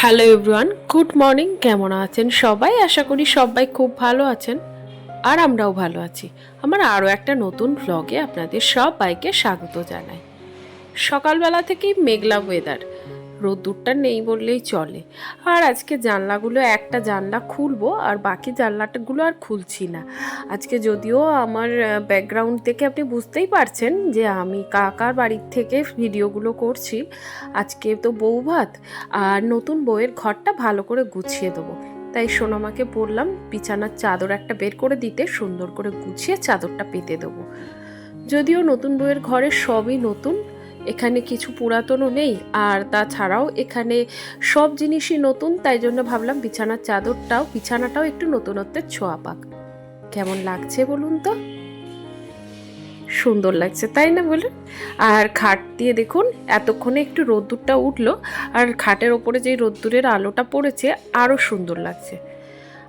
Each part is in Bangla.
হ্যালো এভরিওয়ান গুড মর্নিং কেমন আছেন সবাই? আশা করি সবাই খুব ভালো আছেন আর আমরাও ভালো আছি। আমার আরও একটা নতুন ভ্লগে আপনাদের সবাইকে স্বাগত জানাই। সকালবেলা থেকেই মেঘলা ওয়েদার রোদ্দুরটা নেই বললেই চলে। আর আজকে জানলাগুলো, একটা জানলা খুলবো আর বাকি জানলাটাগুলো আর খুলছি না। আজকে যদিও আমার ব্যাকগ্রাউন্ড থেকে আপনি বুঝতেই পারছেন যে আমি কাকার বাড়ির থেকে ভিডিওগুলো করছি। আজকে তো বউ ভাত আর নতুন বউয়ের ঘরটা ভালো করে গুছিয়ে দেবো। তাই সোনামাকে বললাম, বিছানার চাদর একটা বের করে দিতে, সুন্দর করে গুছিয়ে চাদরটা পেতে দেবো। যদিও নতুন বইয়ের ঘরে সবই নতুন এখানে কিছু পুরাতনও নেই, আর তাছাড়াও এখানে সব জিনিসই নতুন, তাই জন্য ভাবলাম বিছানার চাদরটাও, বিছানাটাও একটু নতুনত্বের ছোঁয়া পাক। কেমন লাগছে বলুন তো? সুন্দর লাগছে, তাই না বলুন? আর খাট দিয়ে দেখুন, এতক্ষণে একটু রোদ্দুরটা উঠল, আর খাটের ওপরে যেই রোদ্দুরের আলোটা পড়েছে আরও সুন্দর লাগছে।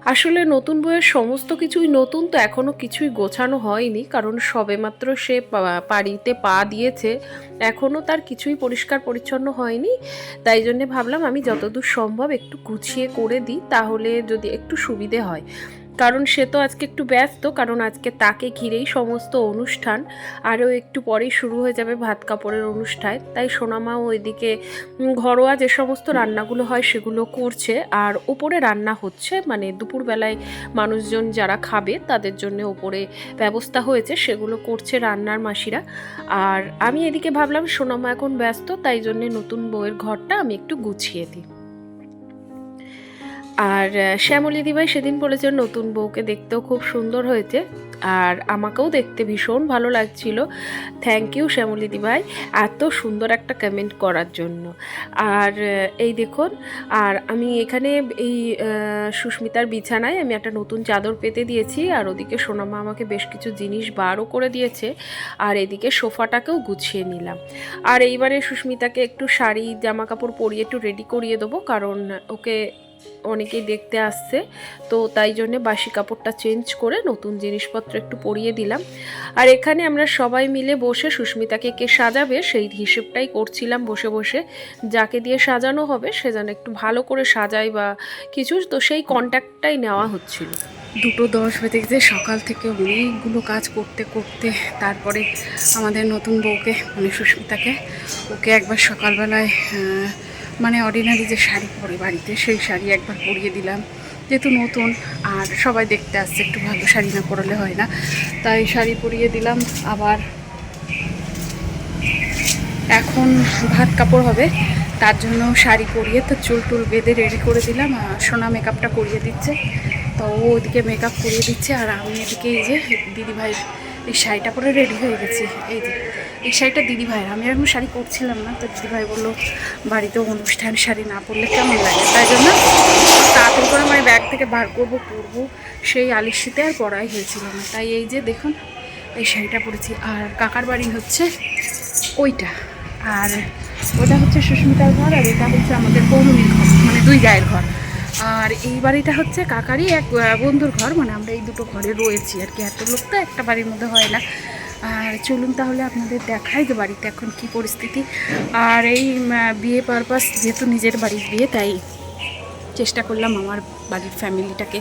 আসলে নতুন বইয়ের সমস্ত কিছুই নতুন তো এখনও কিছুই গোছানো হয়নি, কারণ সবেমাত্র সে পাড়িতে পা দিয়েছে এখনও তার কিছুই পরিষ্কার পরিচ্ছন্ন হয়নি। তাই জন্যে ভাবলাম আমি যতদূর সম্ভব একটু গুছিয়ে করে দিই, তাহলে যদি একটু সুবিধে হয়। কারণ সে তো আজকে একটু ব্যস্ত, কারণ আজকে তাকে ঘিরেই সমস্ত অনুষ্ঠান। আরও একটু পরেই শুরু হয়ে যাবে ভাত কাপড়ের অনুষ্ঠান। তাই সোনামাও ওইদিকে ঘরোয়া যে সমস্ত রান্নাগুলো হয় সেগুলো করছে। আর ওপরে রান্না হচ্ছে মানে দুপুরবেলায় মানুষজন যারা খাবে তাদের জন্য ওপরে ব্যবস্থা হয়েছে, সেগুলো করছে রান্নার মাসিরা। আর আমি এদিকে ভাবলাম সোনামা এখন ব্যস্ত, তাই জন্যে নতুন বউয়ের ঘরটা আমি একটু গুছিয়ে দিই। আর শ্যামলী দিভাই সেদিন বলেছে নতুন বউকে দেখতেও খুব সুন্দর হয়েছে আর আমাকেও দেখতে ভীষণ ভালো লাগছিল। থ্যাংক ইউ শ্যামলী দিভাই, এত সুন্দর একটা কমেন্ট করার জন্য। আর এই দেখুন, আর আমি এখানে এই সুস্মিতার বিছানায় আমি একটা নতুন চাদর পেতে দিয়েছি আর ওদিকে সোনামা আমাকে বেশ কিছু জিনিস বারও করে দিয়েছে আর এদিকে সোফাটাকেও গুছিয়ে নিলাম। আর এইবারে সুস্মিতাকে একটু শাড়ি জামা কাপড় পরিয়ে একটু রেডি করিয়ে দেবো কারণ ওকে অনেকেই দেখতে আসছে। তো তাই জন্য বাসি কাপড়টা চেঞ্জ করে নতুন জিনিসপত্র একটু পরিয়ে দিলাম। আর এখানে আমরা সবাই মিলে বসে সুস্মিতাকে কে সাজাবে সেই হিসেবটাই করছিলাম বসে বসে। যাকে দিয়ে সাজানো হবে সে যেন একটু ভালো করে সাজায় বা কিছু, তো সেই কন্ট্যাক্টটাই নেওয়া হচ্ছিল। দুটো দশ বেজে গেছে, সকাল থেকে অনেকগুলো কাজ করতে করতে। তারপরে আমাদের নতুন বউকে মানে সুস্মিতাকে, ওকে একবার সকালবেলায় মানে অর্ডিনারি যে শাড়ি পরে বাড়িতে, সেই শাড়ি একবার পরিয়ে দিলাম। যেহেতু নতুন, আর সবাই দেখতে আসছে, একটু ভালো শাড়ি না পরালে হয় না। তাই শাড়ি পরিয়ে দিলাম, আবার এখন ভাত কাপড় হবে, তার জন্য শাড়ি পরিয়ে তো চুল টুল বেঁধে রেডি করে দিলাম, আর সোনা মেকআপটা করিয়ে দিচ্ছে। তো ও ওদিকে মেকআপ করিয়ে দিচ্ছে, আর আমি এদিকে এই যে দিদিভাই এই শাড়িটা পরে রেডি হয়ে গেছি। এই যে, এই শাড়িটা দিদি দিদিভাই আমি এখন শাড়ি পরছিলাম না, তো দিদিভাই বলল বাড়িতে অনুষ্ঠান শাড়ি না পরলে কেমন লাগে? তাই জন্য তাড়াতাড়ি করে মানে ব্যাগ থেকে বার করব, পরবো। সেই আলিশিতে আর পরাই হয়েছিল না। তাই এই যে দেখুন, এই শাড়িটা পরেছি। আর কাকার বাড়ি হচ্ছে ওইটা। আর ওটা হচ্ছে সুস্মিতার ঘর, আর এটা হচ্ছে আমাদের পৌলমীর ঘর মানে দুই গায়ের ঘর। আর এই বাড়িটা হচ্ছে কাকারই এক বন্ধুর ঘর মানে আমরা এই দুটো ঘরে রয়েছি আর কি। এত লোক তো একটা বাড়ির মধ্যে হয় না। আর চলুন তাহলে আপনাদের দেখাই যে বাড়িতে এখন কি পরিস্থিতি। আর এই বিয়ে পারপাস যেহেতু নিজের বাড়ির বিয়ে, তাই চেষ্টা করলাম আমার বাড়ির ফ্যামিলিটাকে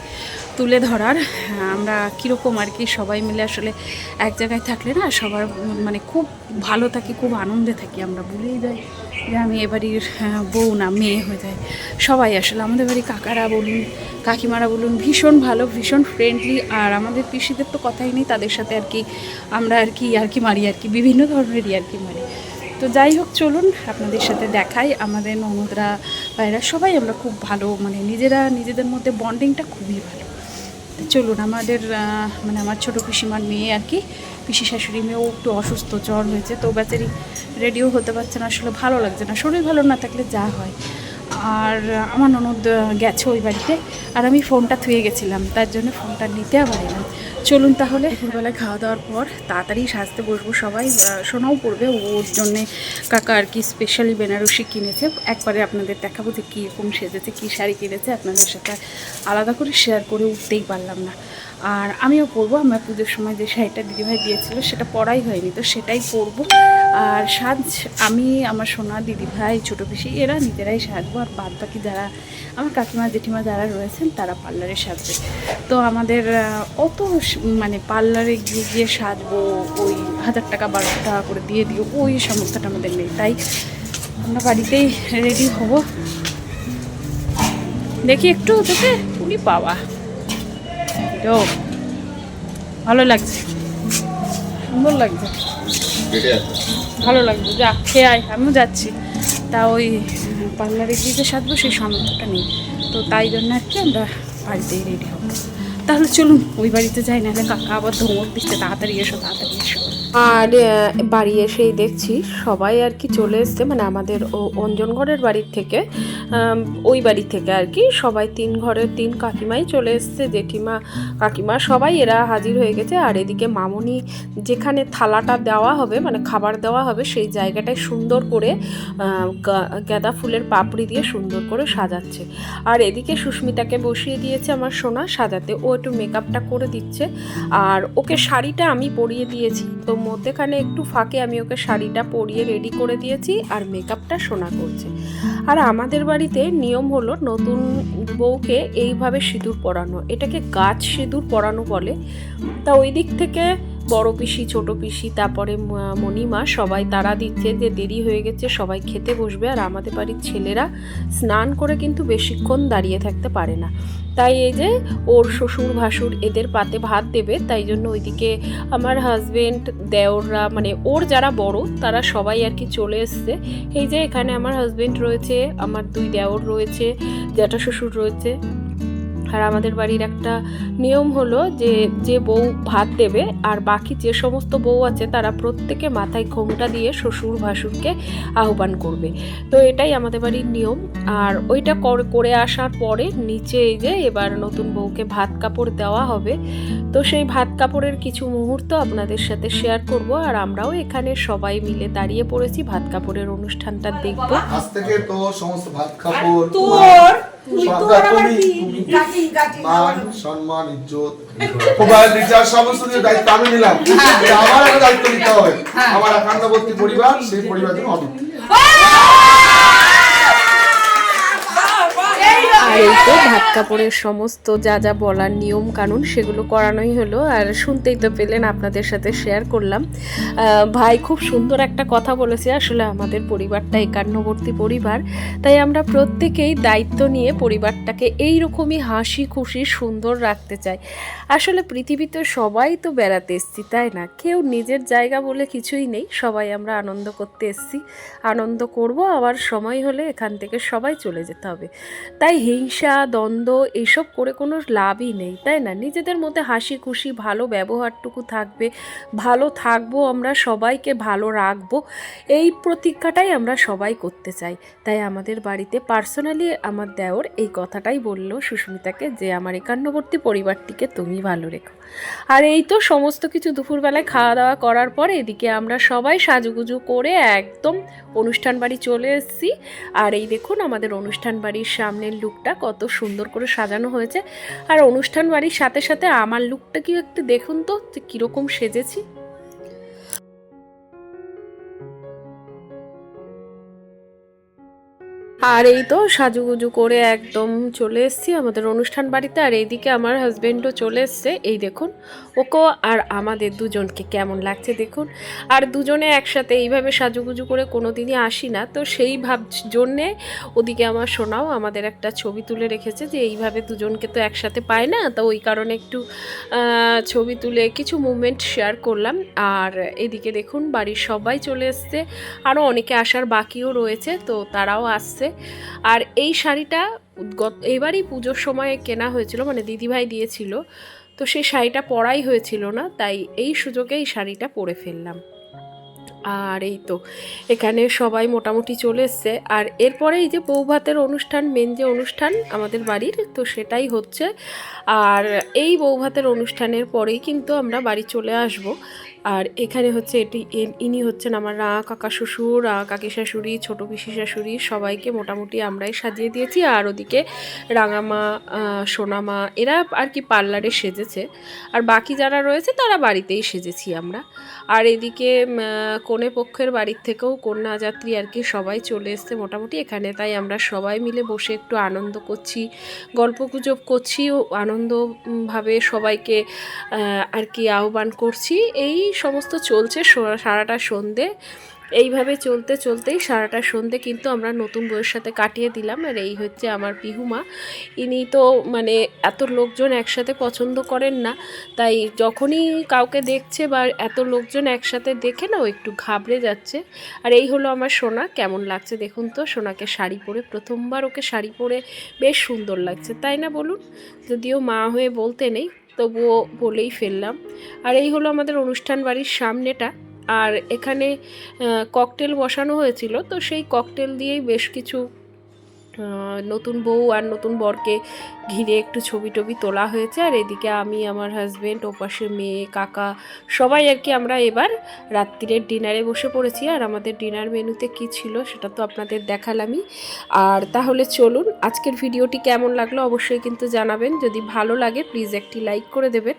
তুলে ধরার। হ্যাঁ, আমরা কীরকম আর কি সবাই মিলে আসলে এক জায়গায় থাকলে না সবার মানে খুব ভালো থাকি খুব আনন্দে থাকি। আমরা ভুলেই যাই যে আমি এ বাড়ির হ্যাঁ, বউ না মেয়ে হয়ে যায় সবাই আসলে আমাদের বাড়ি কাকারা বলুন কাকিমারা বলুন ভীষণ ভালো ভীষণ ফ্রেন্ডলি আর আমাদের পিসিদের তো কথাই নেই তাদের সাথে আর কি আমরা আর কি আর কি মারি আর কি বিভিন্ন ধরনেরই আর কি মারি। তো যাই হোক, চলুন আপনাদের সাথে দেখাই আমাদের ননদরা ভাইরা সবাই আমরা খুব ভালো মানে নিজেরা নিজেদের মধ্যে বন্ডিংটা খুবই ভালো। চলুন, আমাদের মানে আমার ছোটো পিসিমার মেয়ে আর কি, পিসি শাশুড়ি মেয়েও একটু অসুস্থ, জ্বর হয়েছে, তো বেচারি রেডিও হতে পারছে না, আসলে ভালো লাগছে না। শরীর ভালো না থাকলে যা হয়। আর আমার ননদ গেছে ওই বাড়িতে, আর আমি ফোনটা থুয়ে গেছিলাম, তার জন্য ফোনটা নিতে আবার এলাম চলুন তাহলে। দুপুরবেলায় খাওয়া দাওয়ার পর তাড়াতাড়ি সাজতে বসবো সবাই। শোনাও পড়বে, ওর জন্যে কাকা আর কি স্পেশালি বেনারসি কিনেছে। একবারে আপনাদের দেখাবো যে কীরকম সেজেছে, কী শাড়ি কিনেছে। আপনাদের সাথে আলাদা করে শেয়ার করে উঠতেই পারলাম না। আর আমিও পরবো, আমার পুজোর সময় যে শাড়িটা দিদিভাই দিয়েছিল সেটা পরাই হয়নি, তো সেটাই পরবো। আর সাজ, আমি, আমার সোনা, দিদিভাই, ছোটো পিসি, এরা নিজেরাই সাজবো, আর বাদ বাকি যারা, আমার কাকিমা, জেঠিমা যারা রয়েছেন, তারা পার্লারে সাজবে। তো আমাদের অত মানে পার্লারে গিয়ে গিয়ে সাজবো, ওই হাজার টাকা, বারোশো টাকা করে দিয়ে দিও, ওই সমস্যাটা আমাদের নেই, তাই আমরা বাড়িতেই রেডি হব। দেখি একটু তোকে উনি পাওয়া। তো ভালো লাগছে। সুন্দর লাগছে। ভালো লাগবে যা খেয়ে আয় আমিও যাচ্ছি। তা ওই পার্লারে গিয়ে যে সাজবো সেই সামর্থ্যটা নেই। তো তাই জন্য আর কি আমরা বাড়িতেই রেডি হব। তাহলে চলুন, ওই বাড়িতে যাই না কাকা আবার ধমক দিচ্ছে তাড়াতাড়ি এসো তাড়াতাড়ি এসো। আর বাড়ি এসেই দেখছি, সবাই আর কি চলে এসছে মানে আমাদের ও অঞ্জনগড়ের বাড়ির থেকে ওই বাড়ি থেকে আর কি, সবাই তিন ঘরের তিন কাকিমাই চলে এসছে, জেঠিমা, কাকিমা, সবাই এরা হাজির হয়ে গেছে, আর এদিকে মামনি যেখানে থালাটা দেওয়া হবে মানে খাবার দেওয়া হবে, সেই জায়গাটায় সুন্দর করে গাঁদা ফুলের পাপড়ি দিয়ে সুন্দর করে সাজাচ্ছে। আর এদিকে সুস্মিতাকে বসিয়ে দিয়েছে আমার সোনা, সাজাতে ও একটু মেকআপটা করে দিচ্ছে। আর ওকে শাড়িটা আমি পরিয়ে দিয়েছি। তো মধ্যেখানে একটু ফাঁকে আমি ওকে শাড়িটা পরিয়ে রেডি করে দিয়েছি আর মেকআপটা শোনা করছে। আর আমাদের বাড়িতে নিয়ম হলো নতুন বউকে এইভাবে সিঁদুর পরানো। এটাকে গাছ সিঁদুর পরানো বলে। তা ওই দিক থেকে বড় পিসি, ছোট পিসি, তারপরে মণিমা, সবাই তারা দিচ্ছে যে দেরি হয়ে গেছে, সবাই খেতে বসবে। আর আমাদের বাড়ির ছেলেরা স্নান করে কিন্তু বেশিক্ষণ দাঁড়িয়ে থাকতে পারে না। তাই এই যে ওর শ্বশুর, ভাসুর এদের পাতে ভাত দেবে, তাই জন্য ওইদিকে আমার হাজবেন্ড দেওররা মানে ওর যারা বড়, তারা সবাই আর কি চলে এসছে। এই যে এখানে আমার হাজবেন্ড রয়েছে, আমার দুই দেওর রয়েছে, জ্যাঠা শ্বশুর রয়েছে। আর আমাদের বাড়ির একটা নিয়ম হলো যে যে বউ ভাত দেবে আর বাকি যে সমস্ত বউ আছে তারা প্রত্যেকে মাথায় ঘোমটা দিয়ে শ্বশুর ভাসুরকে আহ্বান করবে। তো এটাই আমাদের বাড়ির নিয়ম। আর ওইটা কর- করে আসার পরে নিচে এই যে এবার নতুন বউকে ভাত কাপড় দেওয়া হবে। তো সেই ভাত কাপড়ের কিছু মুহূর্ত আপনাদের সাথে শেয়ার করব আর আমরাও এখানে সবাই মিলে দাঁড়িয়ে পড়েছি। ভাত কাপড়ের অনুষ্ঠানটা দেখব। আজ থেকে তো সমস্ত ভাত কাপড় তোর তুমি- মান সম্মান ইজ্জত মোবাইল রিচার্জ সমস্ত দায়িত্ব আমি নিলাম। যে আমার একটা দায়িত্ব নিতে হবে। আমার একান্তবর্তী পরিবার সেই পরিবার অটুট আর এই ভাত কাপড়ের সমস্ত যা যা বলার নিয়ম কানুন সেগুলো করানোই হলো। আর শুনতেই তো পেলেন, আপনাদের সাথে শেয়ার করলাম। ভাই খুব সুন্দর একটা কথা বলেছে। আসলে আমাদের পরিবারটা একান্নবর্তী পরিবার। তাই আমরা প্রত্যেকেই দায়িত্ব নিয়ে পরিবারটাকে এই রকমই হাসি খুশি সুন্দর রাখতে চাই। আসলে পৃথিবীতে সবাই তো বেড়াতে এসছি, তাই না? কেউ নিজের জায়গা বলে কিছুই নেই। সবাই আমরা আনন্দ করতে এসছি। আনন্দ করব, আবার সময় হলে এখান থেকে সবাই চলে যেতে হবে। তাই হিংসা, দ্বন্দ্ব এইসব করে কোনো লাভই নেই, তাই না? নিজেদের মধ্যে হাসি খুশি, ভালো ব্যবহারটুকু থাকবে, ভালো থাকব আমরা সবাইকে, ভালো রাখব, এই প্রতিজ্ঞাটাই আমরা সবাই করতে চাই। তাই আমাদের বাড়িতে পার্সোনালি আমার দেওর এই কথাটাই বলল সুস্মিতাকে যে, আমার একান্নবর্তী পরিবারটিকে তুমি ভালো রেখো। আর এই তো সমস্ত কিছু দুপুরবেলায় খাওয়া দাওয়া করার পরে এদিকে আমরা সবাই সাজুগুজু করে একদম অনুষ্ঠান বাড়ি চলে এসেছি। আর এই দেখুন আমাদের অনুষ্ঠান বাড়ির সামনের লুকটা কত সুন্দর করে সাজানো হয়েছে। আর অনুষ্ঠান বাড়ির সাথে সাথে আমার লুকটা কি একটু দেখুন তো যে কীরকম সেজেছি। আর এই তো সাজুগুজু করে একদম চলে এসেছি আমাদের অনুষ্ঠান বাড়িতে, আর এইদিকে আমার হাজব্যান্ডও চলে এসছে। এই দেখুন ওকেও আর আমাদের দুজনকে কেমন লাগছে দেখুন। আর দুজনে একসাথে এইভাবে সাজুগুজু করে কোনো দিনই আসি না। তো সেই ভাব জন্যে ওদিকে আমার শোনাও আমাদের একটা ছবি তুলে রেখেছে যে এইভাবে দুজনকে তো একসাথে পায় না। তো ওই কারণে একটু ছবি তুলে কিছু মুভমেন্ট শেয়ার করলাম। আর এদিকে দেখুন, বাড়ির সবাই চলে এসছে। আরও অনেকে আসার বাকিও রয়েছে, তো তারাও আসছে। আর এই শাড়িটা গত, এবারই পুজোর সময় কেনা হয়েছিল মানে দিদিভাই দিয়েছিল। তো সেই শাড়িটা পরাই হয়েছিল না, তাই এই সুযোগে এই শাড়িটা পরে ফেললাম। আর এই তো, এখানে সবাই মোটামুটি চলে এসছে। আর এরপরে এই যে বৌভাতের অনুষ্ঠান, মেন যে অনুষ্ঠান আমাদের বাড়ির, তো সেটাই হচ্ছে। আর এই বৌভাতের অনুষ্ঠানের পরেই কিন্তু আমরা বাড়ি চলে আসব। আর এখানে হচ্ছে এটি ইনি হচ্ছেন আমার রা কাকা শ্বশুর কাকি শাশুড়ি, ছোটো পিসি শাশুড়ি, সবাইকে মোটামুটি আমরাই সাজিয়ে দিয়েছি। আর ওদিকে রাঙামা সোনামা, এরা আর কি পার্লারে সেজেছে। আর বাকি যারা রয়েছে তারা বাড়িতেই সেজেছি আমরা। আর এদিকে কনে পক্ষের বাড়ির থেকেও কন্যা যাত্রী আর কি সবাই চলে এসছে মোটামুটি। এখানে তাই আমরা সবাই মিলে বসে একটু আনন্দ করছি, গল্প গুজব করছি আনন্দভাবে সবাইকে আর কি আহ্বান করছি। এই সমস্ত চলছে সারাটা সন্ধে। এইভাবে চলতে চলতেই সারাটা সন্ধে কিন্তু আমরা নতুন বইয়ের সাথে কাটিয়ে দিলাম আর এই হচ্ছে আমার পিহুমা। ইনি তো মানে এত লোকজন একসাথে পছন্দ করেন না, তাই যখনই কাউকে দেখছে বা এত লোকজন একসাথে দেখে না ও একটু ঘাবড়ে যাচ্ছে। আর এই হলো আমার সোনা, কেমন লাগছে দেখুন তো? সোনাকে শাড়ি পরে প্রথমবার ওকে শাড়ি পরে বেশ সুন্দর লাগছে, তাই না বলুন? যদিও মা হয়ে বলতে নেই তবুও বলেই ফেললাম। আর এই হলো আমাদের অনুষ্ঠান বাড়ির সামনেটা। আর এখানে ককটেল বসানো হয়েছিল, তো সেই ককটেল দিয়েই বেশ কিছু নতুন বউ আর নতুন বরকে ঘিরে একটু ছবি টবি তোলা হয়েছে। আর এদিকে আমি, আমার হাজব্যান্ড ওপাশে মেয়ে, কাকা সবাই আর কি আমরা এবার রাত্রিরের ডিনারে বসে পড়েছি। আর আমাদের ডিনার মেনুতে কি ছিল সেটা তো আপনাদের দেখালামই। আর তাহলে চলুন, আজকের ভিডিওটি কেমন লাগল অবশ্যই কিন্তু জানাবেন। যদি ভালো লাগে প্লিজ একটি লাইক করে দেবেন।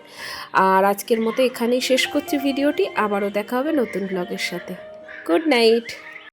আর আজকের মতো এখানেই শেষ করছি ভিডিওটি। আবারও দেখা হবে নতুন ব্লগের সাথে। Good night